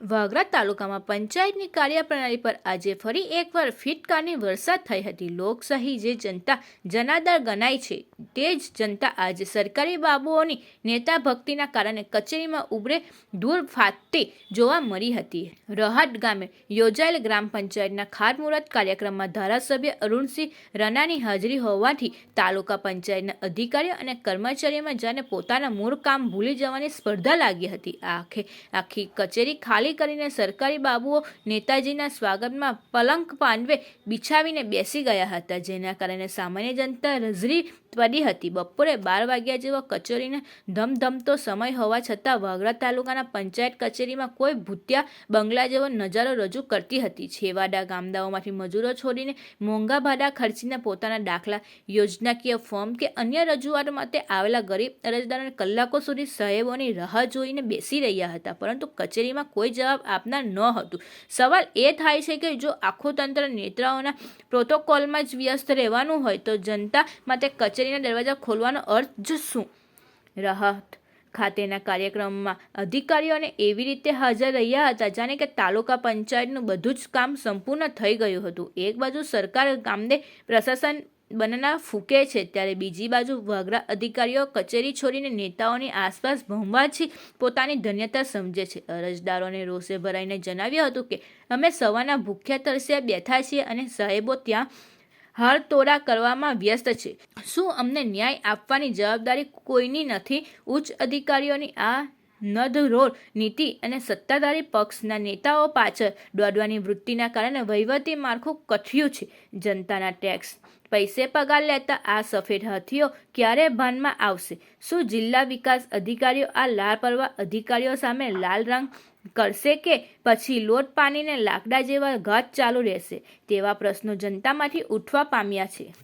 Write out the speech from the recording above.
વાગરા તાલુકામાં પંચાયતની કાર્યપ્રણાલી પર આજે ફરી એકવાર ફિટકારની વરસાદ થઈ હતી. લોકશાહી જે જનતા જનાદાર ગણાય છે, તે જ જનતા આજે સરકારી બાબુઓની નેતા ભક્તિના કારણે કચેરીમાં ઉભરે દૂર ફાટતી જોવા મળી હતી. રહાટ ગામે યોજાયેલ ગ્રામ પંચાયતના ખાતમુહૂર્ત કાર્યક્રમમાં ધારાસભ્ય અરુણસિંહ રનાની હાજરી હોવાથી તાલુકા પંચાયતના અધિકારીઓ અને કર્મચારીઓમાં જાણે પોતાના મૂળ કામ ભૂલી જવાની સ્પર્ધા લાગી હતી. આખે આખી કચેરી ખાલી કરીને સરકારી બાબુઓ નેતાજીના સ્વાગતમાં પલંક પાંડવે બિછાવીને બેસી ગયા હતા, જેના કારણે સામાન્ય જનતા રઝરી પડી હતી. બપોરે બાર વાગ્યા જેવો કચેરીને ધમધમતો સમય હોવા છતાં વાગરા તાલુકાના પંચાયત કચેરીમાં કોઈ ભૂતિયા બંગલા જેવો નજારો રજૂ કરતી હતી. છેવાડા ગામડાઓમાંથી મજૂરો છોડીને મોંઘા ભાડા ખર્ચીને પોતાના દાખલા, યોજનાકીય ફોર્મ કે અન્ય રજૂઆત માટે આવેલા ગરીબ અરજદારોને કલાકો સુધી સાહેબોની રાહ જોઈને બેસી રહ્યા હતા. પરંતુ કચેરીમાં કોઈ જવાબ આપનાર ન હતું. સવાલ એ થાય છે કે જો આખું તંત્ર નેતાઓના પ્રોટોકોલમાં જ વ્યસ્ત રહેવાનું હોય તો જનતા માટે કચેરીના દરવાજા ખોલવાનો અર્થ જ શું રાહત ખાતેના કાર્યક્રમમાં અધિકારીઓને એવી રીતે હાજર રહ્યા હતા, જાણે કે તાલુકા પંચાયતનું બધું જ કામ સંપૂર્ણ થઈ ગયું હતું. એક બાજુ સરકાર ગામને પ્રશાસન બનના ફૂંકે છે ત્યારે બીજી બાજુ વાગરા અધિકારીઓ, કચેરી છોડીને નેતાઓની આસપાસ ભમવાથી પોતાની ધન્યતા સમજે છે. અરજદારોને રોષે ભરાઈને જણાવ્યું હતું કે, અમે સવારના ભૂખ્યા તરસ્યા બેઠા છીએ અને સાહેબો ત્યાં હાર તોડા કરવામાં વ્યસ્ત છે. શું અમને ન્યાય આપવાની જવાબદારી કોઈની નથી? ઉચ્ચ અધિકારીઓની આ નધરોળ નીતિ અને સત્તાધારી પક્ષના નેતાઓ પાછળ દોડવાની વૃત્તિના કારણે વહીવટી માળખું કથ્યું છે જનતાના ટેક્સ. પૈસે પગાર લેતા આ સફેદ હાથીઓ ક્યારે ભાનમાં આવશે? શું જિલ્લા વિકાસ અધિકારીઓ આ લાપરવા અધિકારીઓ સામે લાલ રંગ કરશે કે પછી લોટ પાણીને લાકડા જેવા ઘાત ચાલુ રહેશે? તેવા પ્રશ્નો જનતામાંથી ઉઠવા પામ્યા છે.